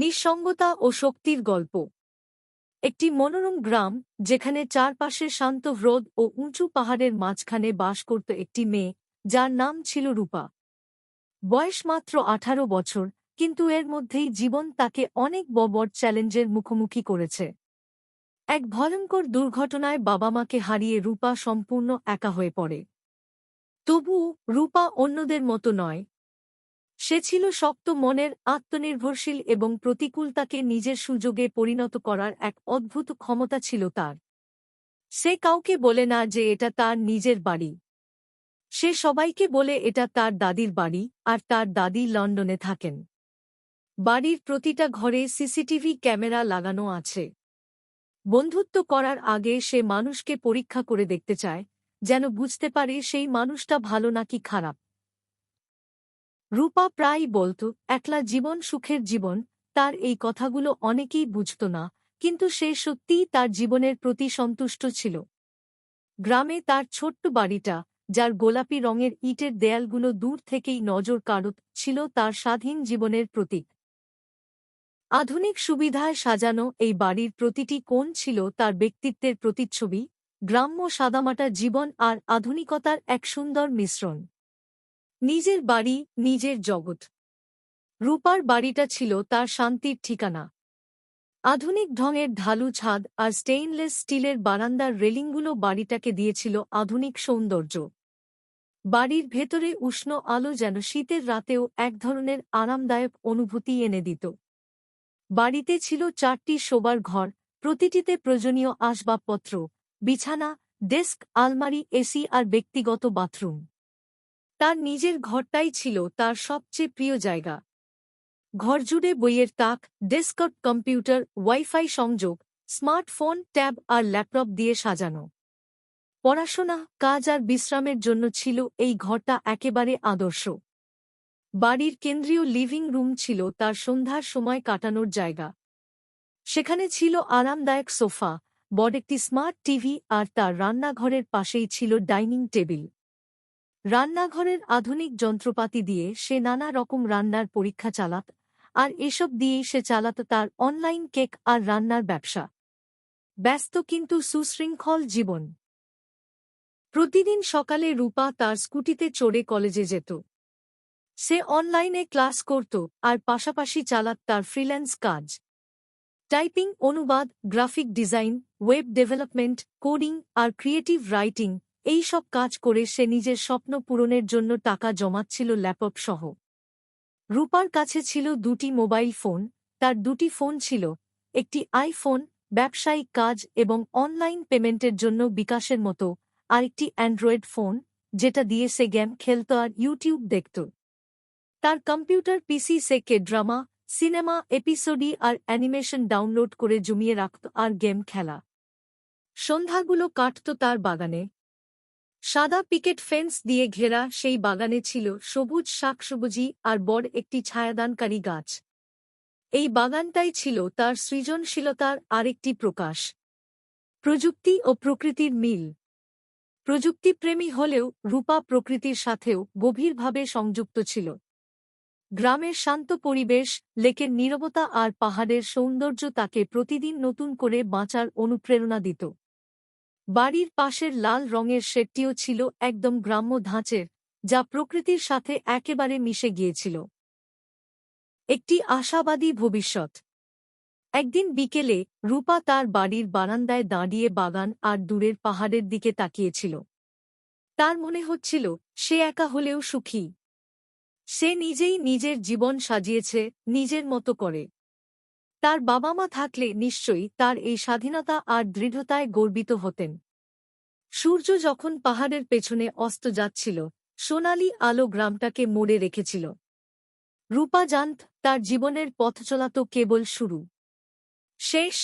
নিঃসঙ্গতা ও শক্তির গল্প। একটি মনোরম গ্রাম, যেখানে চারপাশে শান্ত হ্রদ ও উঁচু পাহাড়ের মাঝখানে বাস করত একটি মেয়ে, যার নাম ছিল রূপা। বয়স মাত্র আঠারো বছর, কিন্তু এর মধ্যেই জীবন তাকে অনেক ববর চ্যালেঞ্জের মুখোমুখি করেছে। এক ভয়ঙ্কর দুর্ঘটনায় বাবা মাকে হারিয়ে রূপা সম্পূর্ণ একা হয়ে পড়ে। তবুও, রূপা অন্যদের মতো নয় সে ছিল শক্ত মনের, আত্মনির্ভরশীল এবং প্রতিকূলতাকে নিজের সুযোগে পরিণত করার এক অদ্ভুত ক্ষমতা ছিল তার। সে কাউকে বলে না যে এটা তার নিজের বাড়ি। সে সবাইকে বলে এটা তার দাদির বাড়ি আর তার দাদি লন্ডনে থাকেন। বাড়ির প্রতিটা ঘরে সিসিটিভি ক্যামেরা লাগানো আছে। বন্ধুত্ব করার আগে সে মানুষকে পরীক্ষা করে দেখতে চায়, যেন বুঝতে পারে সেই মানুষটা ভালো নাকি খারাপ। রূপা প্রায়ই বলত, একলা জীবন সুখের জীবন, তার এই কথাগুলো অনেকেই বুঝত না, কিন্তু সে সত্যিই তার জীবনের প্রতি সন্তুষ্ট ছিল। গ্রামে তার ছোট্ট বাড়িটা, যার গোলাপি রঙের ইটের দেয়ালগুলো দূর থেকেই নজর কাড়ত, ছিল তার স্বাধীন জীবনের প্রতীক। আধুনিক সুবিধায় সাজানো এই বাড়ির প্রতিটি কোণ ছিল তার ব্যক্তিত্বের প্রতিচ্ছবি, গ্রাম্য সাদামাটা জীবন আর আধুনিকতার এক সুন্দর মিশ্রণ। নিজের বাড়ি, নিজের জগৎ। রূপার বাড়িটা ছিল তার শান্তির ঠিকানা। আধুনিক ঢঙের ঢালু ছাদ আর স্টেইনলেস স্টিলের বারান্দার রেলিংগুলো বাড়িটাকে দিয়েছিল আধুনিক সৌন্দর্য। বাড়ির ভেতরে উষ্ণ আলো যেন শীতের রাতেও এক ধরনের আরামদায়ক অনুভূতি এনে দিত। বাড়িতে ছিল চারটি শোবার ঘর, প্রতিটিতে প্রয়োজনীয় আসবাবপত্র, বিছানা, ডেস্ক, আলমারি, এসি আর ব্যক্তিগত বাথরুম। তার নিজের ঘরটাই ছিল তার সবচেয়ে প্রিয় জায়গা। ঘরজুড়ে বইয়ের তাক ডেস্কট কম্পিউটার, ওয়াইফাই সংযোগ, স্মার্টফোন, ট্যাব আর ল্যাপটপ দিয়ে সাজানো। পড়াশোনা, কাজ আর বিশ্রামের জন্য ছিল এই ঘরটা একেবারে আদর্শ। বাড়ির কেন্দ্রীয় লিভিং রুম ছিল তার সন্ধ্যার সময় কাটানোর জায়গা। সেখানে ছিল আরামদায়ক সোফা, বড় একটি স্মার্ট টিভি আর তার রান্নাঘরের পাশেই ছিল ডাইনিং টেবিল। রান্নাঘরের আধুনিক যন্ত্রপাতি দিয়ে সে নানা রকম রান্নার পরীক্ষা চালাত, আর এসব দিয়েই সে চালাত তার অনলাইন কেক আর রান্নার ব্যবসা। ব্যস্ত কিন্তু সুশৃঙ্খল জীবন। প্রতিদিন সকালে রূপা তার স্কুটিতে চড়ে কলেজে যেত। সে অনলাইনে ক্লাস করত আর পাশাপাশি চালাত তার ফ্রিল্যান্স কাজ। টাইপিং অনুবাদ, graphic design, web development, coding আর ক্রিয়েটিভ রাইটিং এই সব কাজ করে সে নিজের স্বপ্ন পূরণের জন্য টাকা জমাচ্ছিল ল্যাপটপ সহ। রূপার কাছে ছিল দুটি মোবাইল ফোন, তার দুটি ফোন ছিল, একটি আইফোন, ব্যবসায়িক কাজ এবং অনলাইন পেমেন্টের জন্য বিকাশের মতো আরেকটি অ্যান্ড্রয়েড ফোন, যেটা দিয়ে সে গেম খেলত আর ইউটিউব দেখত। তার কম্পিউটার, পিসি সে কে ড্রামা সিনেমা এপিসোডি আর অ্যানিমেশন ডাউনলোড করে জমিয়ে রাখত আর গেম খেলা। সন্ধ্যাগুলো কাটত তার বাগানে সাদা পিকেট ফেন্স দিয়ে ঘেরা সেই বাগানে ছিল সবুজ শাকসবুজি আর বড় একটি ছায়াদানকারী গাছ। এই বাগানটাই ছিল তার সৃজনশীলতার আরেকটি প্রকাশ। প্রযুক্তি ও প্রকৃতির মিল। প্রযুক্তিপ্রেমী হলেও রূপা প্রকৃতির সাথেও গভীরভাবে সংযুক্ত ছিল। গ্রামের শান্ত পরিবেশ, লেকের নীরবতা আর পাহাড়ের সৌন্দর্য তাকে প্রতিদিন নতুন করে বাঁচার অনুপ্রেরণা দিত। বাড়ির পাশের লাল রঙের শেডটিও ছিল একদম গ্রাম্য ধাঁচের, যা প্রকৃতির সাথে একেবারে মিশে গিয়েছিল। একটি আশাবাদী ভবিষ্যৎ। একদিন বিকেলে রূপা তার বাড়ির বারান্দায় দাঁড়িয়ে বাগান আর দূরের পাহাড়ের দিকে তাকিয়েছিল। তার মনে হচ্ছিল, সে একা হলেও সুখী। সে নিজেই নিজের জীবন সাজিয়েছে, নিজের মতো করে। তার বাবা মা থাকলে নিশ্চয়ই তার এই স্বাধীনতা আর দৃঢ়তায় গর্বিত হতেন। সূর্য যখন পাহাড়ের পেছনে অস্ত যাচ্ছিল, সোনালি আলো গ্রামটাকে মোড়ে রেখেছিল। রূপা জান্ত তার জীবনের পথচলা তো কেবল শুরু। শেষ